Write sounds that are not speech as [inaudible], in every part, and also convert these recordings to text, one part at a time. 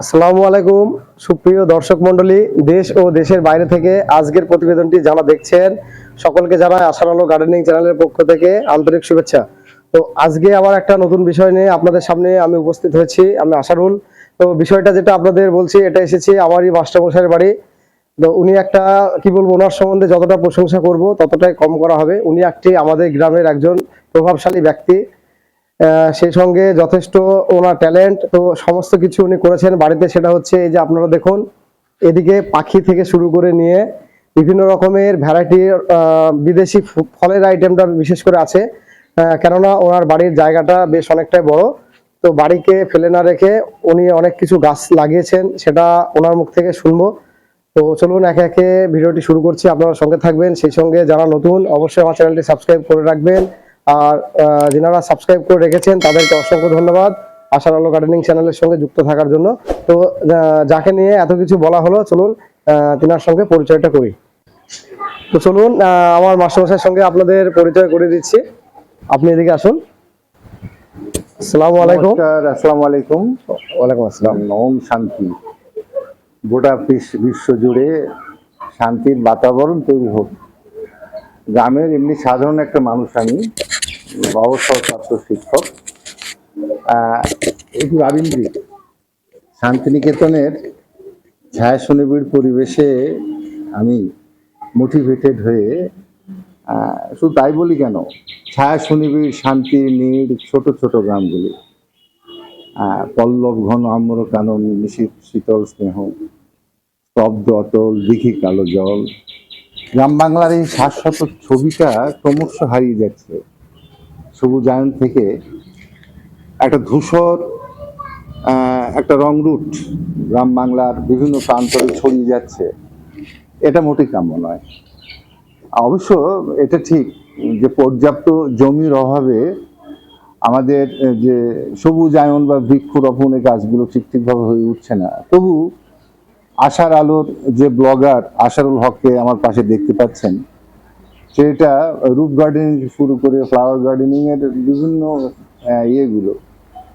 আসসালামু আলাইকুম, সুপ্রিয় দর্শক মণ্ডলী, দেশ ও দেশের বাইরে থেকে আজকের প্রতিবেদনটি যারা দেখছেন, সকলকে জানাই আশার আলো গার্ডেনিং চ্যানেলের পক্ষ থেকে আন্তরিক শুভেচ্ছা। তো আজকে আবার একটা নতুন বিষয় নিয়ে আপনাদের সামনে আমি উপস্থিত হয়েছি, আমি আশারুল তো বিষয়টা যেটা আপনাদের বলছি, এটা এসেছি আমারই মাস্টারমশাইয়ের বাড়ি। তো উনি একটা, কি বলব, ওনার সম্বন্ধে যতটা প্রশংসা করব, ততটাই কম করা হবে। উনি একটি আমাদের গ্রামের একজন প্রভাবশালী ব্যক্তি। সেই সঙ্গে যথেষ্ট ওনার ট্যালেন্ট তো সমস্ত কিছু উনি করেছেন। বাড়িতে সেটা হচ্ছে এই যে আপনারা দেখুন, এদিকে পাখি থেকে শুরু করে নিয়ে বিভিন্ন রকমের ভ্যারাইটির বিদেশি ফলের আইটেমটা বিশেষ করে আছে। কেননা ওনার বাড়ির জায়গাটা বেশ অনেকটাই বড়। তো বাড়িকে ফেলে না রেখে উনি অনেক কিছু গাছ লাগিয়েছেন, সেটা ওনার মুখ থেকে শুনব। তো চলুন একে একে ভিডিওটি শুরু করছি। আপনারা সঙ্গে থাকবেন। সেই সঙ্গে যারা নতুন, অবশ্যই আমার চ্যানেলটি সাবস্ক্রাইব করে রাখবেন। আর যারা সাবস্ক্রাইব করে রেখেছেন, তাদেরকে অসংখ্য ধন্যবাদ। আশার আলো গার্ডেনিং চ্যানেলের সঙ্গে যুক্ত থাকার জন্য। তো যাকে নিয়ে এত কিছু বলা হলো, চলুন তিনার সঙ্গে পরিচয়টা করি। তো চলুন আমার মাস্টারমশাইয়ের সঙ্গে আপনাদের পরিচয় করে দিচ্ছি। আপনি এদিকে আসুন। আসসালামু আলাইকুম আসসালামু আলাইকুম ওয়ালাইকুম আসসালাম। ওম শান্তি। গোটা বিশ্ব জুড়ে শান্তির বাতাবরণ তৈরি হোক। গ্রামের এমনি সাধারণ একটা মানুষ আমি। অবসরপ্রাপ্ত শিক্ষক। একটু শান্তিনিকেতনের ছায়া সুনিবিড় পরিবেশে আমি মোটিভেটেড হয়ে শুধু তাই বলি কেন ছায়া সুনিবিড় শান্তি নীড় ছোট ছোট গ্রামগুলি পল্লব ঘন, আম্র কানন নিশীত শীতল স্নেহ, স্তব্ধ অতল দিঘি কালো জল। গ্রাম বাংলার এই শাশ্বত ছবিটা ক্রমশ হারিয়ে যাচ্ছে। সবুজায়ন থেকে একটা ধূসর একটা রংরুট গ্রাম বাংলার বিভিন্ন প্রান্তরে ছড়িয়ে যাচ্ছে। এটা মোটেই কাম্য নয়। অবশ্য এটা ঠিক যে পর্যাপ্ত জমির অভাবে আমাদের যে সবুজায়ন বা বৃক্ষরোপণের কাজগুলো ঠিক ঠিকভাবে হয়ে উঠছে না। তবু আশার আলোর যে ব্লগার আশারুল হককে আমার পাশে দেখতে পাচ্ছেন সেটা রুট গার্ডেনিং শুরু করে ফ্লাওয়ার গার্ডেনিং এর বিভিন্ন ইয়েগুলো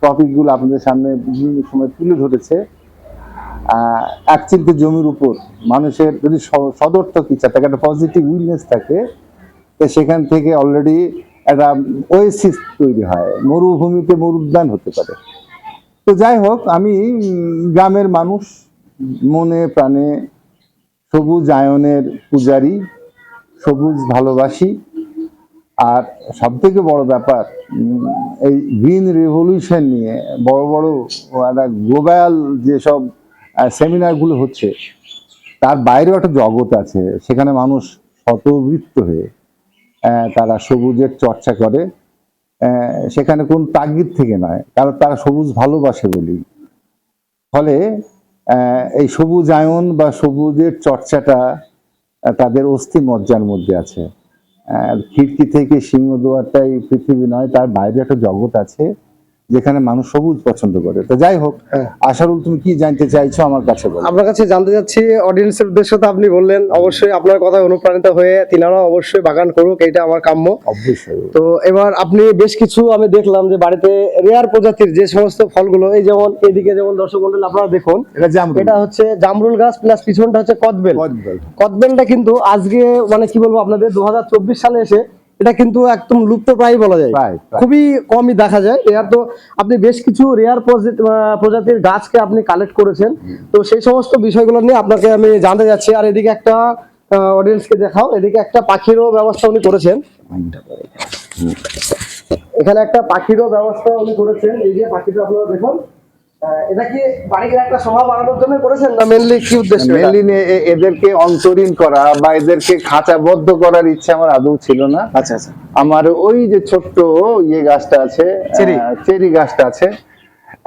টপিকগুলো আপনাদের সামনে বিভিন্ন সময় তুলে ধরেছে। আহ, জমির উপর মানুষের যদি সদর্থক ইচ্ছা থাকে একটা পজিটিভ উইলনেস থাকে তো সেখান থেকে অলরেডি একটা ওয়েসিস তৈরি হয় মরুভূমিতে মরুদ্যান হতে পারে। তো যাই হোক আমি গ্রামের মানুষ মনে প্রাণে সবুজ আয়নের পূজারি সবুজ ভালোবাসি। আর সব থেকে বড় ব্যাপার এই গ্রিন রেভলিউশন নিয়ে বড় বড় একটা গ্লোবাল যেসব সেমিনারগুলো হচ্ছে, তার বাইরেও একটা জগৎ আছে। সেখানে মানুষ শতবৃত্ত হয়ে তারা সবুজের চর্চা করে। সেখানে কোন তাগিদ থেকে নয়, কারণ তারা সবুজ ভালোবাসে বলি ফলে এই সবুজায়ন বা সবুজের চর্চাটা তাদের অস্থি মজ্জার মধ্যে আছে। খিড়কি থেকে সিংহ সিংহদুয়ারটাই পৃথিবী নয়, তার বাইরে একটা জগৎ আছে। যেখানে মানুষ সবুজ পছন্দ করে। তো যাই হোক হ্যাঁ। আশারুল তুমি কি জানতে চাইছো আমার কাছে বলো। আপনার কাছে জানতে চাচ্ছি অডিয়েন্সের উদ্দেশ্য তো আপনি বললেন অবশ্যই আপনার কথায় অনুপ্রাণিত হয়ে তিনারা অবশ্যই বাগান করুক এটা আমার কাম্য। অবশ্যই। তো এবার আপনি বেশ কিছু আমি দেখলাম যে বাড়িতে রেয়ার প্রজাতির যে সমস্ত ফলগুলো এই যেমন এদিকে যেমন দর্শক মন্ডল আপনারা দেখুন এটা জামরুল। এটা হচ্ছে জামরুল গাছ প্লাস পিছনটা হচ্ছে কদবেল। কদবেল। কদবেলটা কিন্তু আজকে মানে কি বলব আপনাদের দু হাজার চব্বিশ সালে এসে এটা কিন্তু একদম লুপ্ত প্রায় বলা যায়। খুবই কমই দেখা যায়। রেয়ার তো আপনি বেশ কিছু রেয়ার প্রজাতির গাছকে আপনি কালেক্ট করেছেন। তো সেই সমস্ত বিষয়গুলো নিয়ে আপনাকে আমি জানতে যাচ্ছি আর এদিকে একটা অডিয়েন্সকে দেখাও। এদিকে একটা পাখিরও ব্যবস্থা উনি করেছেন। এখানে একটা পাখিরও ব্যবস্থা উনি করেছেন। এই যে পাখিটা আপনারা দেখুন। এটা কি বাড়ির একটা শোভা বাড়ানোর জন্য করেছেন? না মেনলি কি উদ্দেশ্য মেনলি এদেরকে অন্তরীণ করা বা এদেরকে খাঁচাবদ্ধ করার ইচ্ছা আমার আদৌ ছিল না। আচ্ছা আচ্ছা। আমার ওই যে ছোট্ট ইয়ে গাছটা আছে চেরি। গাছটা আছে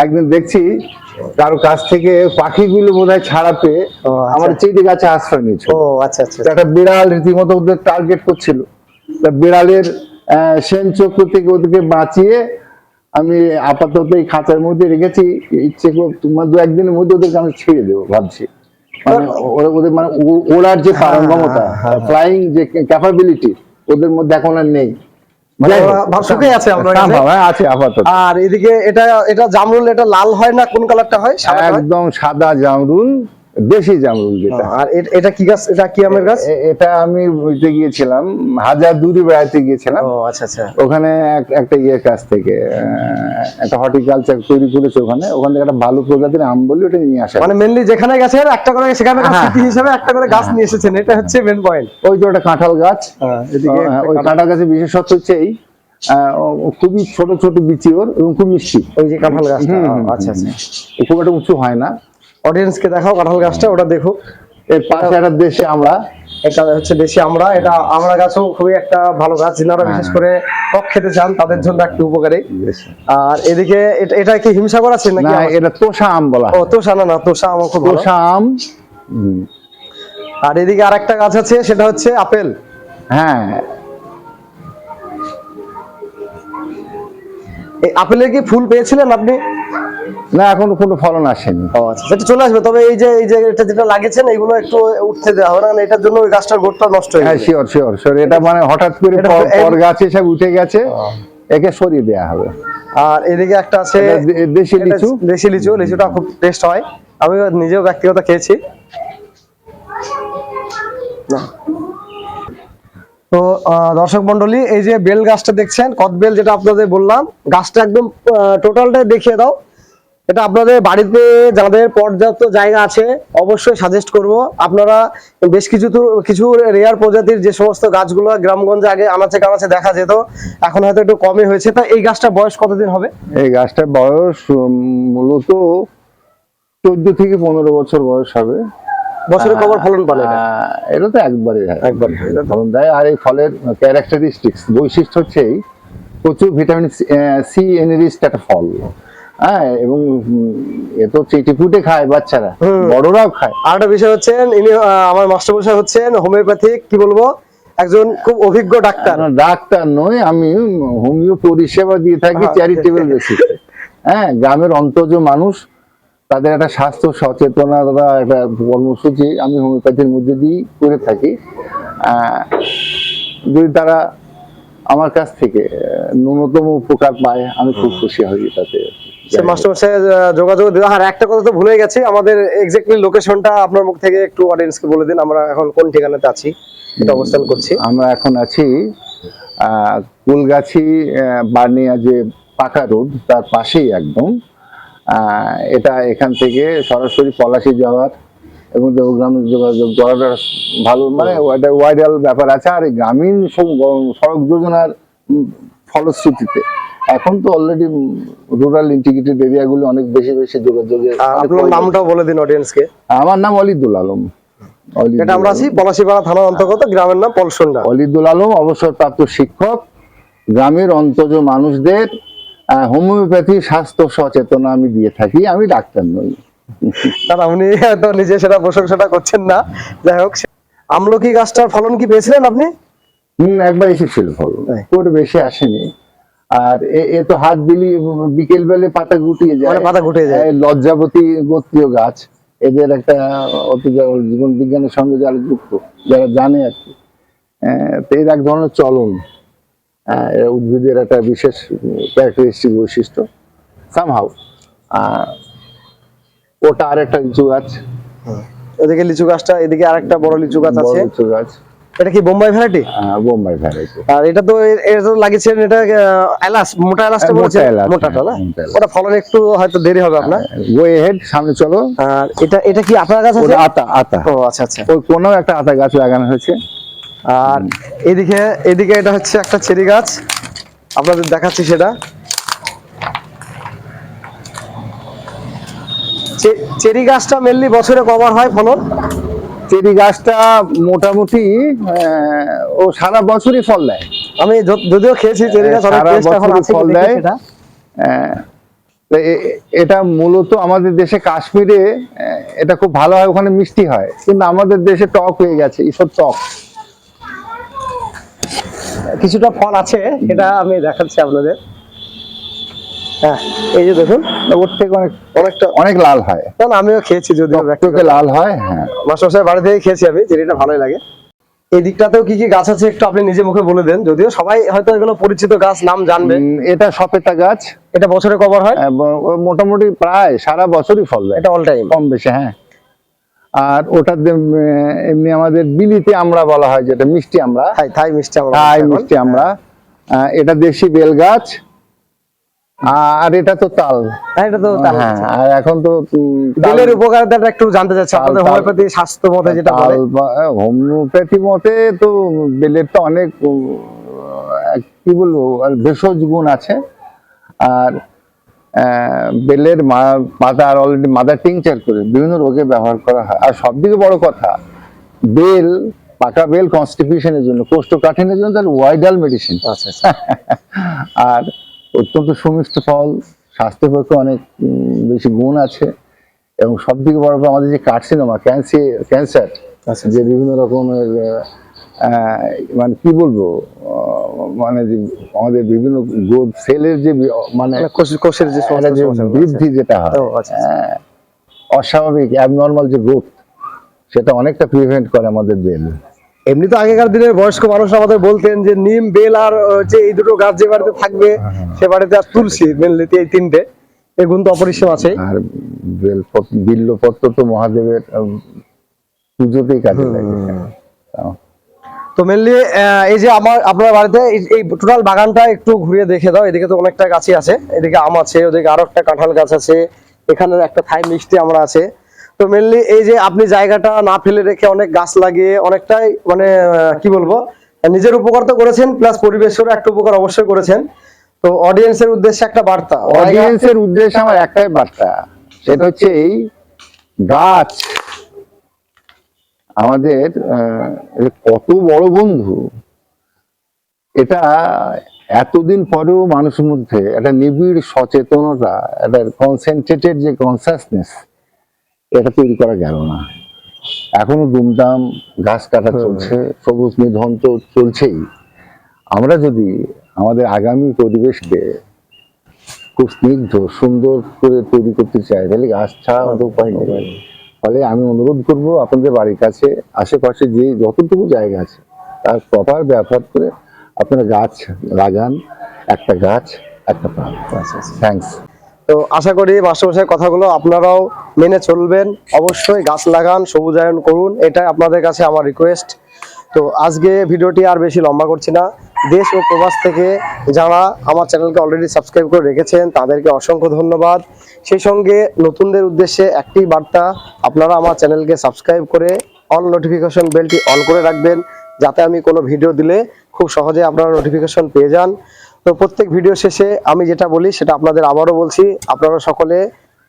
একদিন দেখছি কারও কাছ থেকে পাখিগুলো বোধহয় ছাড়াতে ও, আচ্ছা। আমার চেরি গাছে আশ্রয় নিয়েছে ও আচ্ছা আচ্ছা। একটা বিড়াল রীতিমতো ওদের টার্গেট করছিল। তা বিড়ালের আহ, সেন চক্র থেকে ওদেরকে বাঁচিয়ে আমি আপাতত এই খাঁচার মধ্যে রেখেছি ইচ্ছে করে তোমার দু একদিনের মধ্যে ওদেরকে আমি ছেড়ে দেবো ভাবছি। মানে ওরা- ওদের মানে ওড়ার যে পারঙ্গমতা হ্যাঁ, হ্যাঁ, ফ্লাইং যে ক্যাপাবিলিটি ওদের মধ্যে এখন আর নেই। মানে হ্যাঁ, আছে আপাতত। আর এদিকে এটা এটা জামরুল এটা লাল হয় না? কোন কালারটা হয়? একদম সাদা জামরুল। দেশি জামরুল যেটা। আর এটা কি গাছ? এটা কি আমের গাছ? এটা আমি বইতে গিয়েছিলাম হাজার দূরে বেড়াতে গিয়েছিলাম। ও আচ্ছা আচ্ছা। ওখানে একটা ইয়ের কাছ থেকে একটা হর্টিকালচার তৈরি করেছে ওখানে। ওখান থেকে একটা ভালো প্রজাতির আম বলে ওটা নিয়ে আসা মানে মেনলি যেখানে গেছেন একটা করে সেখানে গাছ হ্যাঁ, হিসেবে একটা করে গাছ নিয়ে এসেছেন। এটা হচ্ছে মেন পয়েন্ট ওই যে ওটা কাঁঠাল গাছ। এদিকে ওই কাঁঠাল- গাছের বিশেষত্ব হচ্ছে এই খুবই ছোট ছোট বিচি ওর এবং খুব মিষ্টি। ওই যে কাঁঠাল গাছটা হুম, আচ্ছা আচ্ছা। খুব একটা উঁচু হয় না। অডিয়েন্সকে দেখাও কাঁঠাল গাছটা ওটা দেখো। এর পাশে একটা দেশে আমরা এটা হচ্ছে দেশি আমরা এটা আমরা গাছও খুবই একটা ভালো গাছ যারা বিশেষ করে টক খেতে চান তাদের জন্য একটু উপকারী। আর এদিকে এটা- কি হিমসাগর আছে নাকি এটা তোষা আম বলা ও তোষা না না তোষা আমার খুব তোষা আম আর এদিকে আরেকটা গাছ আছে সেটা হচ্ছে আপেল। হ্যাঁ। এই আপেলের কি ফুল পেয়েছিলেন আপনি? না এখনও কোনো ফলন আসেনি। আচ্ছা সেটা চলে আসবে। তবে এই যে এই যে এটা যেটা লাগিয়েছেন এইগুলো একটু উঠতে দেওয়া হবে না এটার জন্য ওই গাছটার গোটটা নষ্ট হয়ে হ্যাঁ যাবে শিওর শিওর শিওর এটা মানে হঠাৎ করে পর- গাছে সব উঠে গেছে একে সরিয়ে দেওয়া হবে। আর এদিকে একটা আছে দেশি লিচু। দেশি লিচু লিচুটা খুব টেস্ট হয়। আমি নিজেও ব্যক্তিগত খেয়েছি। না। তো আহ, দর্শক মন্ডলী এই যে বেল গাছটা দেখছেন কদবেল যেটা আপনাদের বললাম গাছটা একদম টোটালটাই দেখিয়ে দাও। এটা আপনাদের বাড়িতে যাদের পর্যাপ্ত জায়গা আছে অবশ্যই সাজেস্ট করব। আপনারা বেশ কিছু কিছু রেয়ার প্রজাতির যে সমস্ত গাছগুলো গ্রামগঞ্জে আগে আনাচে কানাচে দেখা যেত এখন হয়তো একটু কমই হয়েছে। তা এই গাছটা বয়স কতদিন হবে? এই গাছটার বয়স মূলত চোদ্দ থেকে পনেরো বছর বয়স হবে। বছরে কবার ফলন পান এটা? এটা তো একবারে হয়। একবারে ফলন দেয়। আর এই ফলের ক্যারেক্টারিস্টিক্স বৈশিষ্ট্য হচ্ছে এই, প্রচুর ভিটামিন সি এনরিস্ট একটা ফল। হ্যাঁ এবং এ তো চেটে ফুটে খায় বাচ্চারা বড়রাও খায়। আর একটা বিষয় হচ্ছেন ইনি আমার মাস্টারমশাই হচ্ছেন হোমিওপ্যাথিক কি বলব? একজন খুব অভিজ্ঞ ডাক্তার। ডাক্তার নয় আমি হোমিও পরিষেবা দিয়ে থাকি। চ্যারিটেবল বেসিসে হ্যাঁ গ্রামের অন্তজ মানুষ তাদের একটা স্বাস্থ্য সচেতনতা একটা কর্মসূচি আমি হোমিওপ্যাথির মধ্যে দিয়েই করে থাকি। যদি তারা আমার কাছ থেকে ন্যূনতম উপকার পায় আমি খুব খুশি হই তাতে। সে মাস্টারমশাই আহ, যোগাযোগ দিও আর একটা কথা তো ভুলে গেছি আমাদের এক্স্যাক্টলি লোকেশনটা আপনার মুখ থেকে একটু অডিয়েন্সকে বলে দিন। আমরা এখন কোন ঠিকানাতে আছি? এটা অবস্থান করছি। আমরা এখন আছি কুলগাছি বার্নিয়া যে পাকা রোড তার পাশেই একদম। এটা এখান থেকে সরাসরি পলাশি যাওয়ার এবং দেবগ্রামে যোগাযোগ করাটা ভালো মানে একটা ওয়াইডাল ব্যাপার আছে। আর এই গ্রামীণ সড়ক যোজনার ফলশ্রুতিতে এখন তো অলরেডি রুরাল ইন্টিগ্রেটেড এরিয়াগুলো অনেক বেশি বেশি যোগাযোগে আপনার নামটাও বলে দিন অডিয়েন্সকে আমার নাম অলিদুল আলম। এটা আমরা আছি পলাশিপাড়া থানার অন্তর্গত গ্রামের নাম পলসন্ডা। অলিদুল আলম অবসরপ্রাপ্ত শিক্ষক গ্রামের অন্তজ মানুষদের হোমিওপ্যাথি স্বাস্থ্য সচেতনা আমি দিয়ে থাকি আমি ডাক্তার নই। তারা উনি তো নিজে সেটা প্রশংসাটা করছেন না। যাই হোক আমলকি গাছটার ফলন কি পেয়েছিলেন আপনি? হম একবার এসেছিল ফলন? খুব বেশি আসেনি। আর এ- তো হাত দিলি বিকেল বেলে পাতা গুটিয়ে যায়। পাতা গুটিয়ে যায়। লজ্জাবতী গোত্রীয় গাছ এদের একটা অতি জীবন বিজ্ঞানের সঙ্গে যারা যুক্ত যারা জানে আর কি। এর এক ধরনের চলন। উদ্ভিদের একটা বিশেষ ক্যারেক্টারিস্টিক বৈশিষ্ট্য। সামহাউ ওটা আর একটা লিচু গাছ। এদিকে লিচু গাছটা এদিকে আরেকটা বড় লিচু গাছ আছে। লিচু গাছ। এটা কি বোম্বাই ভ্যারাইটি? আহ, বোম্বাই ভ্যারাইটি। আর এটা তো এটা তো লাগিয়েছেন এটা এলাচ মোটা মোটা বলছেন? এলাচ, মোটাটা না? হ্যাঁ, মোটা ওটা ফলন একটু হয়তো দেরি হবে আপনার। গো হেড সামনে চলো। আর এটা এটা কি আপনার কাছে আছে? আতা আতা। ও আচ্ছা আচ্ছা। ওই কোনো একটা আতা গাছ লাগানো হয়েছে। আর এদিকে এদিকে এটা হচ্ছে একটা চেরি গাছ। আপনাদের দেখাচ্ছি সেটা। চেরি গাছটা মেনলি বছরে কভার হয় ফলন। চেরি গাছটা মোটামুটি ও সারা বছরই ফল দেয়। আমি যদিও খেয়েছি চেরি গাছ সারা বছরই ফল দেয়। এটা মূলত আমাদের দেশে কাশ্মীরে এটা খুব ভালো হয় ওখানে মিষ্টি হয়। কিন্তু আমাদের দেশে টক হয়ে গেছে ঈশ্বর টক। কিছুটা ফল আছে এটা আমি দেখাচ্ছি আপনাদের। হ্যাঁ এই যে দেখুন ওর থেকে অনেক অনেকটা অনেক লাল হয়। না, আমিও খেয়েছি যদিও টকটকে লাল হয় হ্যাঁ। মাস্টার বাড়ি থেকে খেয়েছি আমি চেরিটা ভালোই লাগে। এই দিকটাতেও কি কি গাছ আছে একটু আপনি নিজে মুখে বলে দেন যদিও সবাই হয়তো এগুলো পরিচিত গাছ নাম জানবে। এটা সপেতা গাছ। এটা বছরে কভার হয়? ও মোটামুটি প্রায় সারা বছরই ফল দেয়। এটা অল টাইম কম বেশি হ্যাঁ। আর ওটা এমনি আমাদের বিলিতে আমরা বলা হয় যেটা মিষ্টি আমরা। থাই থাই মিষ্টি আমরা এখন। মিষ্টি আমরা। এটা দেশি বেল গাছ। আর এটা তো তাল। এটা তো তাল হ্যাঁ আর এখন তো বেলের উপকারিতাটা একটু জানতে চাচ্ছি আপনাদের হোমিওপ্যাথি স্বাস্থ্য মতে যেটা বলে। হোমিওপ্যাথি মতে তো বেলের তো অনেক কি বলব আর ভেষজ গুণ আছে। আর বেলের পাতা আর অলরেডি মাদার টিংচার করে বিভিন্ন রোগে ব্যবহার করা হয়। আর সব থেকে বড় কথা বেল পাকা বেল কনস্টিটিউশনের জন্য কোষ্ঠকাঠিন্যের জন্য তার ওয়াইডাল মেডিসিন আচ্ছা আচ্ছা। [laughs] আর অত্যন্ত সুমিষ্ট ফল স্বাস্থ্যের পক্ষে অনেক বেশি গুণ আছে এবং সব থেকে বড় আমাদের যে কার্সিনোমা ক্যান্সার ক্যান্সার যে বিভিন্ন রকমের মানে কি বলব মানে যে আমাদের বিভিন্ন গ্রোথ সেলের যে মানে মানে কোষের যে। বৃদ্ধি যেটা হয় আচ্ছা, আচ্ছা। হ্যাঁ, অস্বাভাবিক অ্যাবনর্মাল যে গ্রোথ সেটা অনেকটা প্রিভেন্ট করে আমাদের বেল এমনি তো আগেকার দিনের বয়স্ক মানুষ আমাদের বলতেন যে নিম বেল আর হচ্ছে এই দুটো গাছ যে বাড়িতে থাকবে সে বাড়িতে আর তুলসী মেনলি এই তিনটে। গুণ তো অপরিসীম আছে আর বেলপত্র বিল্লপত্র তো মহাদেবের পুজোতেই কাজে লাগে। তো মেনলি এই যে আমার আপনার বাড়িতে এই- এই টোটাল বাগানটা একটু ঘুরিয়ে দেখে দাও। এদিকে তো অনেকটা গাছই আছে। এদিকে আম আছে ওদিকে আরও একটা কাঁঠাল গাছ আছে। এখানে একটা থাই মিষ্টি আমরা আছে। তো মেনলি এই যে আপনি জায়গাটা না ফেলে রেখে অনেক গাছ লাগিয়ে অনেকটাই মানে কি বলব, নিজের উপকার তো করেছেন প্লাস পরিবেশেরও একটা উপকার অবশ্যই করেছেন। তো অডিয়েন্সের উদ্দেশ্যে একটা বার্তা। অডিয়েন্সের উদ্দেশ্যে আমার একটাই বার্তা। সেটা হচ্ছে এই গাছ আমাদের কত বড় বন্ধু। এটা এতদিন পরেও মানুষের মধ্যে একটা নিবিড় সচেতনতা, একটা কনসেন্ট্রেটেড যে কনসাসনেস এটা তৈরি করা গেল না। এখনও দুমদাম গাছ কাটা চলছে সবুজ নিধন তো চলছেই। আমরা যদি আমাদের আগামী পরিবেশকে খুব স্নিগ্ধ সুন্দর করে তৈরি করতে চাই তাহলে গাছ ছাড়া আমাদের উপায় নেই। ফলে আমি অনুরোধ করব আপনাদের বাড়ির কাছে আশেপাশে যে যতটুকু জায়গা আছে তার প্রপার ব্যবহার করে আপনারা গাছ লাগান একটা গাছ একটা প্রাণ। থ্যাংকস তো আশা করি মাস্টারমশাই কথাগুলো আপনারাও মেনে চলবেন। অবশ্যই গাছ লাগান, সবুজায়ন করুন, এটাই আপনাদের কাছে আমার রিকোয়েস্ট তো আজকে ভিডিওটি আর বেশি লম্বা করছি না। দেশ ও প্রবাস থেকে যারা আমার চ্যানেলকে অলরেডি সাবস্ক্রাইব করে রেখেছেন, তাদেরকে অসংখ্য ধন্যবাদ। সেই সঙ্গে নতুনদের উদ্দেশ্যে একটি বার্তা, আপনারা আমার চ্যানেলকে সাবস্ক্রাইব করে অল নোটিফিকেশন বেলটি অন করে রাখবেন, যাতে আমি কোনো ভিডিও দিলে খুব সহজে আপনারা নোটিফিকেশন পেয়ে যান। তো প্রত্যেক ভিডিও শেষে আমি যেটা বলি, সেটা আপনাদের আবারও বলছি। আপনারা সকলে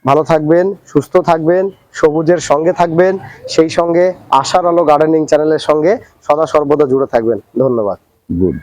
ভালো থাকবেন, সুস্থ থাকবেন, সবুজের সঙ্গে থাকবেন, সেই সঙ্গে আশার আলো গার্ডেনিং চ্যানেলের সঙ্গে সদা সর্বদা জুড়ে থাকবেন। ধন্যবাদ। গুড